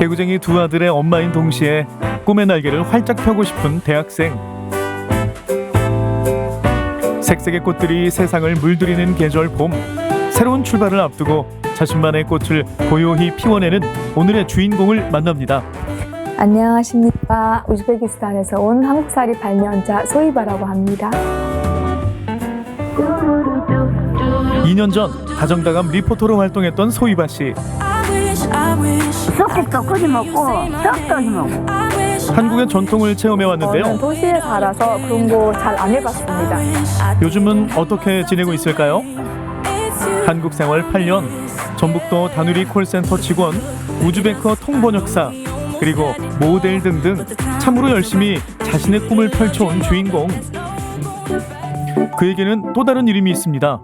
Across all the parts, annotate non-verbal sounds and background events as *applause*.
개구쟁이 두 아들의 엄마인 동시에 꿈의 날개를 활짝 펴고 싶은 대학생. 색색의 꽃들이 세상을 물들이는 계절 봄. 새로운 출발을 앞두고 자신만의 꽃을 고요히 피워내는 오늘의 주인공을 만납니다. 안녕하십니까. 우즈베키스탄에서 온 한국살이 발명자 소이바라고 합니다. 2년 전 다정다감 리포터로 활동했던 소이바 씨. 떡국 떡국이 먹고 떡떡이 먹고 한국의 전통을 체험해 저는 왔는데요. 도시에 살아서 그런 거 잘 안 해봤습니다. 요즘은 어떻게 지내고 있을까요? 한국 생활 8년, 전북도 다누리 콜센터 직원, 우즈베크어 통번역사, 그리고 모델 등등 참으로 열심히 자신의 꿈을 펼쳐온 주인공. 그에게는 또 다른 이름이 있습니다.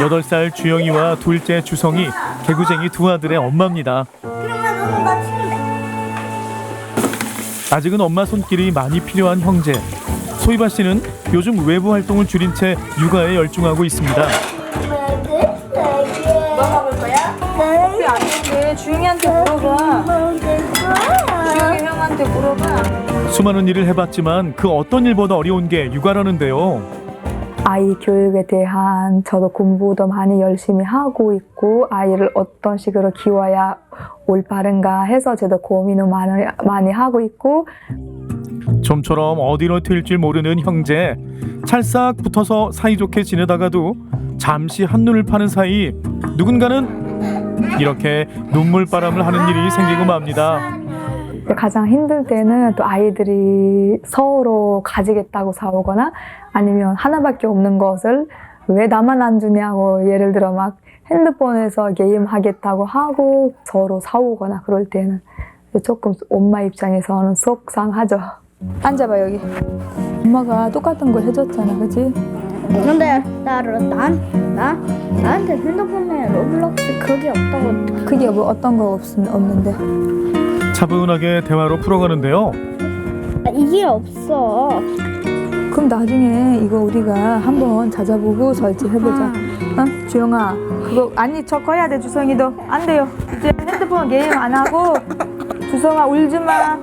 8살 주영이와 둘째 주성이 개구쟁이 두 아들의 엄마입니다. 아직은 엄마 손길이 많이 필요한 형제. 소이바 씨는 요즘 외부 활동을 줄인 채 육아에 열중하고 있습니다. 그게 아닌데 주영이한테 물어봐. 주영이 형한테 물어봐. 수많은 일을 해봤지만 그 어떤 일보다 어려운 게 육아라는데요. 아이 교육에 대한 저도 공부도 많이 열심히 하고 있고 아이를 어떤 식으로 키워야 올바른가 해서 저도 고민을 많이, 많이 하고 있고 좀처럼 어디로 튈줄 모르는 형제. 찰싹 붙어서 사이좋게 지내다가도 잠시 한눈을 파는 사이 누군가는 이렇게 눈물바람을 하는 일이 생기고 맙니다. 가장 힘들 때는 또 아이들이 서로 가지겠다고 싸우거나 아니면 하나밖에 없는 것을 왜 나만 안 주냐고 예를 들어 막 핸드폰에서 게임 하겠다고 하고 서로 싸우거나 그럴 때는 조금 엄마 입장에서는 속상하죠. 앉아봐 여기. 엄마가 똑같은 거 해줬잖아, 그지? 근데 나를 난, 나, 나한테 핸드폰에 로블록스 그게 없다고 그게 뭐 어떤 거 없, 없는데. 차분하게 대화로 풀어가는데요. 아, 이게 없어 그럼 나중에 이거 우리가 한번 찾아보고 설치해보자. 어? 주영아, 그거 아니 저 거야 돼 주성이도 안 돼요. 이제 핸드폰 게임 안 하고 주성아 울지 마.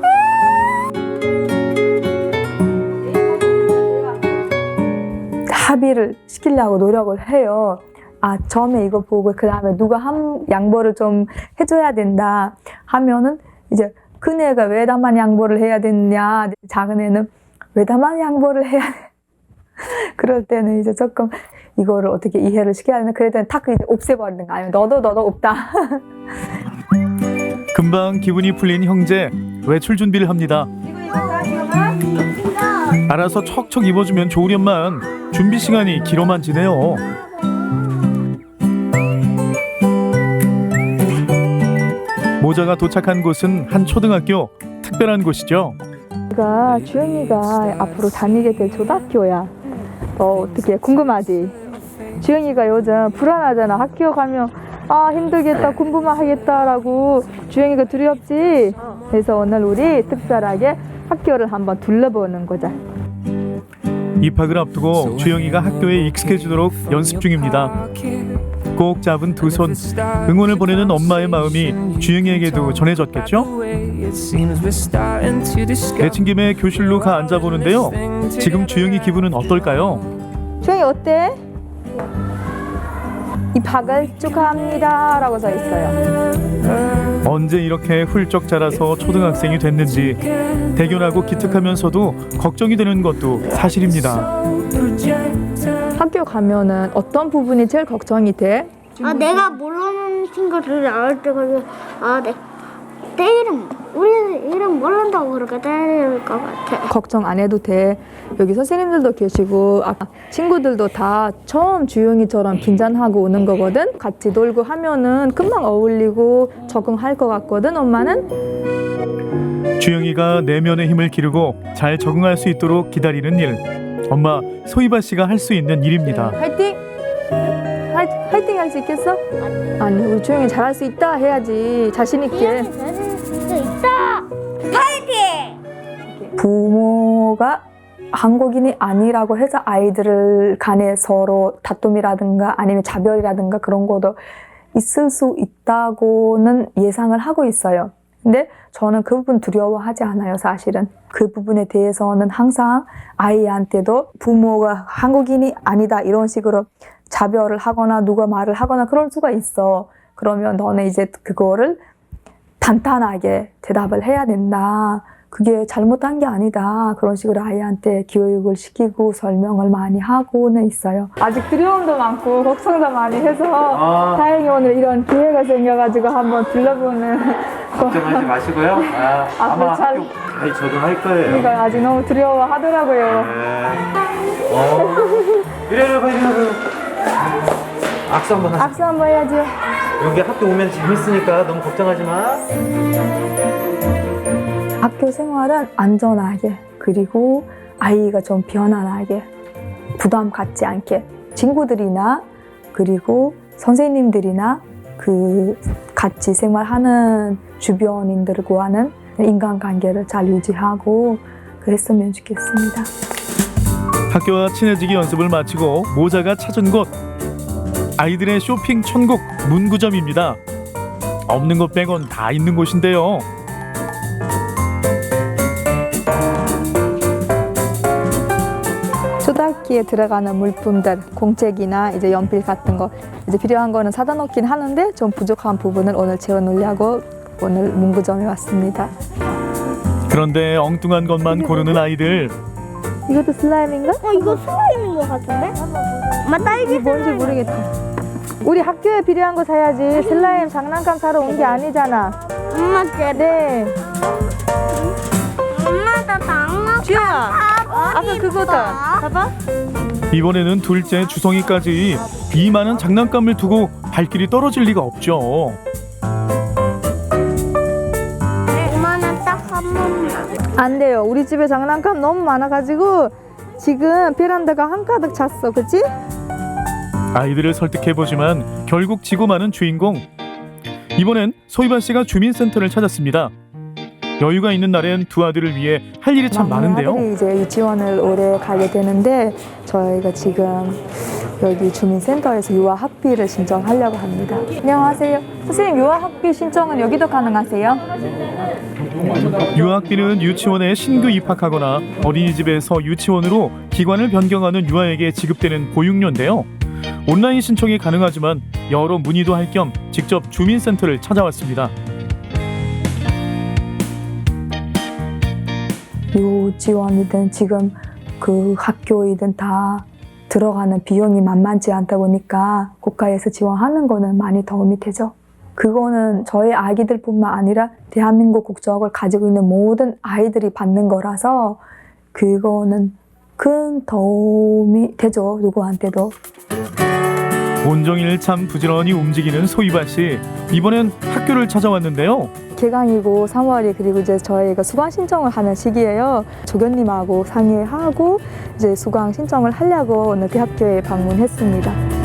합의를 시키려고 노력을 해요. 아 처음에 이거 보고 그 다음에 누가 한 양보를 좀 해줘야 된다 하면은 이제 큰 애가 왜 나만 양보를 해야 되냐. 작은 애는 왜 나만 양보를 해야 돼? *laughs* 그럴 때는 이제 조금 이거를 어떻게 이해를 시켜야 되나? 그럴 때는 탁 이제 없애버리는 거. 아니면 너도 너도 없다. *laughs* 금방 기분이 풀린 형제 외출 준비를 합니다. 알아서 척척 입어주면 좋으련만 준비 시간이 길어만 지네요. 모자가 도착한 곳은 한 초등학교 특별한 곳이죠. 내가 주영이가 앞으로 다니게 될 초등학교야. 어, 어떻게 궁금하지? 주영이가 요즘 불안하잖아. 학교 가면 아 힘들겠다 공부만 하겠다라고 주영이가 두렵지? 그래서 오늘 우리 특별하게 학교를 한번 둘러보는 거자. 입학을 앞두고 주영이가 학교에 익숙해지도록 연습 중입니다. 꼭 잡은 두 손 응원을 보내는 엄마의 마음이 주영이에게도 전해졌겠죠? 내친 김에 교실로 가 앉아 보는데요. 지금 주영이 기분은 어떨까요? 주영이 어때? 입학을 축하합니다 라고 써 있어요 언제 이렇게 훌쩍 자라서 초등학생이 됐는지 대견하고 기특하면서도 걱정이 되는 것도 사실입니다. 학교 가면은 어떤 부분이 제일 걱정이 돼? 아 내가 모르는 친구들을 알을 때 그래서 아내 내 이름 우리 이름 모른다고 그렇게 때릴 것 같아 걱정 안 해도 돼. 여기 선생님들도 계시고 아, 친구들도 다 처음 주영이처럼 긴장하고 오는 거거든. 같이 놀고 하면은 금방 어울리고 적응할 것 같거든. 엄마는 주영이가 내면의 힘을 기르고 잘 적응할 수 있도록 기다리는 일. 엄마 소이바 씨가 할 수 있는 일입니다. 화이팅! 화이, 화이팅 할 수 있겠어? 아니 우리 주영이 잘할 수 있다 해야지 자신 있게. 잘할 수 있다 파이팅 부모가 한국인이 아니라고 해서 아이들을 간에 서로 다툼이라든가 아니면 차별이라든가 그런 것도 있을 수 있다고는 예상을 하고 있어요. 근데 저는 그 부분 두려워하지 않아요, 사실은. 그 부분에 대해서는 항상 아이한테도 부모가 한국인이 아니다 이런 식으로 자별을 하거나 누가 말을 하거나 그럴 수가 있어. 그러면 너네 이제 그거를 단단하게 대답을 해야 된다. 그게 잘못한 게 아니다. 그런 식으로 아이한테 교육을 시키고 설명을 많이 하고는 있어요. 아직 두려움도 많고 걱정도 많이 해서 아. 다행히 오늘 이런 기회가 생겨가지고 한번 불러보는 걱정하지 마시고요. 아, 앞으로 아마 잘- 학교 잘 적응할 거예요. 이거 아직 너무 두려워하더라고요. 네. 어. 이래 이래 빨리 이래. 악수 한번 하세요. 악수 한번 해야죠. 여기 학교 오면 재밌으니까 너무 걱정하지 마. 학교 생활은 안전하게 그리고 아이가 좀 편안하게 부담 갖지 않게 친구들이나 그리고 선생님들이나 그 같이 생활하는 주변인들과는 인간관계를 잘 유지하고 그랬으면 좋겠습니다. 학교와 친해지기 연습을 마치고 모자가 찾은 곳 아이들의 쇼핑 천국 문구점입니다. 없는 것 빼곤 다 있는 곳인데요. 초등학기에 들어가는 물품들, 공책이나 이제 연필 같은 거 이제 필요한 거는 사다 놓긴 하는데 좀 부족한 부분을 오늘 채워 놓으려고 오늘 문구점에 왔습니다. 그런데 엉뚱한 것만 고르는 아이들 이것도 슬라임인가? 어 이거 슬라임인 것 같은데? 엄마 딸기 뭔지 모르겠다. 우리 학교에 필요한 거 사야지 슬라임 장난감 사러 온 게 아니잖아. 엄마 쟤 네. 엄마 나 장난감 주야, 아까 그거다. 봐봐. 이번에는 둘째 주성이까지 이 많은 장난감을 두고 발길이 떨어질 리가 없죠. 안 돼요. 우리 집에 장난감 너무 많아가지고 지금 베란다가 한가득 찼어. 그치? 아이들을 설득해보지만 결국 지고 마는 주인공. 이번엔 소희반 씨가 주민센터를 찾았습니다. 여유가 있는 날엔 두 아들을 위해 할 일이 참 막내 많은데요. 아들이 이제 유치원을 올해 가게 되는데 저희가 지금 여기 주민센터에서 유아 학비를 신청하려고 합니다. 안녕하세요. 선생님 유아 학비 신청은 여기도 가능하세요? 유학비는 유치원에 신규 입학하거나 어린이집에서 유치원으로 기관을 변경하는 유아에게 지급되는 보육료인데요. 온라인 신청이 가능하지만 여러 문의도 할 겸 직접 주민센터를 찾아왔습니다. 유치원이든 지금 그 학교이든 다 들어가는 비용이 만만치 않다 보니까 국가에서 지원하는 거는 많이 도움이 되죠. 그거는 저희 아기들뿐만 아니라 대한민국 국적을 가지고 있는 모든 아이들이 받는 거라서 그거는 큰 도움이 되죠. 누구한테도. 온종일 참 부지런히 움직이는 소희반 씨. 이번엔 학교를 찾아왔는데요. 개강이고 3월이 그리고 이제 저희가 수강 신청을 하는 시기예요. 조교님하고 상의하고 이제 수강 신청을 하려고 오늘 대학교에 방문했습니다.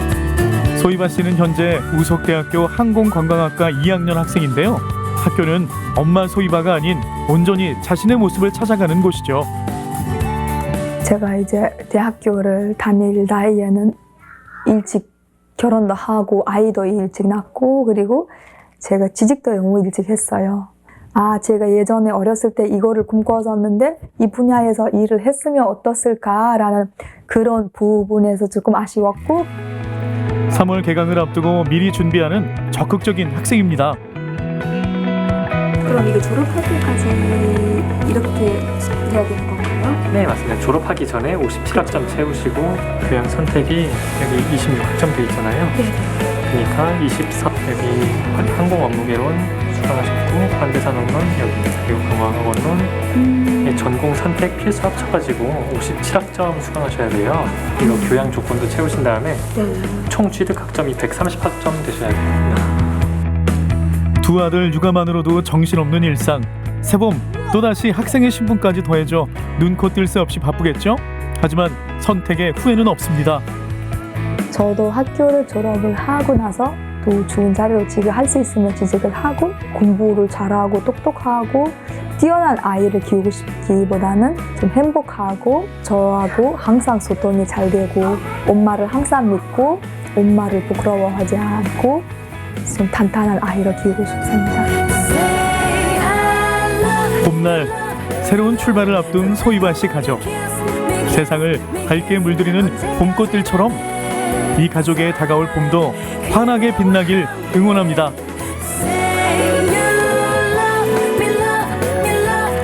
소희반 씨는 현재 우석대학교 항공관광학과 2학년 학생인데요. 학교는 엄마 소희바가 아닌 온전히 자신의 모습을 찾아가는 곳이죠. 제가 이제 대학교를 다닐 나이에는 일찍 결혼도 하고 아이도 일찍 낳고 그리고 제가 취직도 너무 일찍 했어요. 아, 제가 예전에 어렸을 때 이거를 꿈꿔왔었는데 이 분야에서 일을 했으면 어떻을까라는 그런 부분에서 조금 아쉬웠고 3월 개강을 앞두고 미리 준비하는 적극적인 학생입니다. 그럼 이거 졸업할 때까지 이렇게 해야 되는 건가요? 네, 맞습니다. 졸업하기 전에 57학점 채우시고 교양 선택이 여기 26학점 돼 있잖아요. 그러니까 24 여기 항공 업무개론 수강하셨고 반대산업론 여기 그리고 공학원론 예, 전공 선택 필수 합쳐가지고 57학점 수강하셔야 돼요. 이거 교양 조건도 채우신 다음에 총 취득 학점이 130학점 되셔야 됩니다. 두 아들 육아만으로도 정신없는 일상. 새봄 또다시 학생의 신분까지 더해져 눈코 뜰 새 없이 바쁘겠죠? 하지만 선택에 후회는 없습니다. 저도 학교를 졸업을 하고 나서 또 좋은 자리로 취직할 수 있으면 취직을 하고 공부를 잘하고 똑똑하고 뛰어난 아이를 키우고 싶기보다는 좀 행복하고 저하고 항상 소통이 잘 되고 엄마를 항상 믿고 엄마를 부끄러워하지 않고 좀 단단한 아이로 키우고 싶습니다. 봄날 새로운 출발을 앞둔 소이바 씨 가족. 세상을 밝게 물들이는 봄꽃들처럼 이 가족의 다가올 봄도 환하게 빛나길 응원합니다.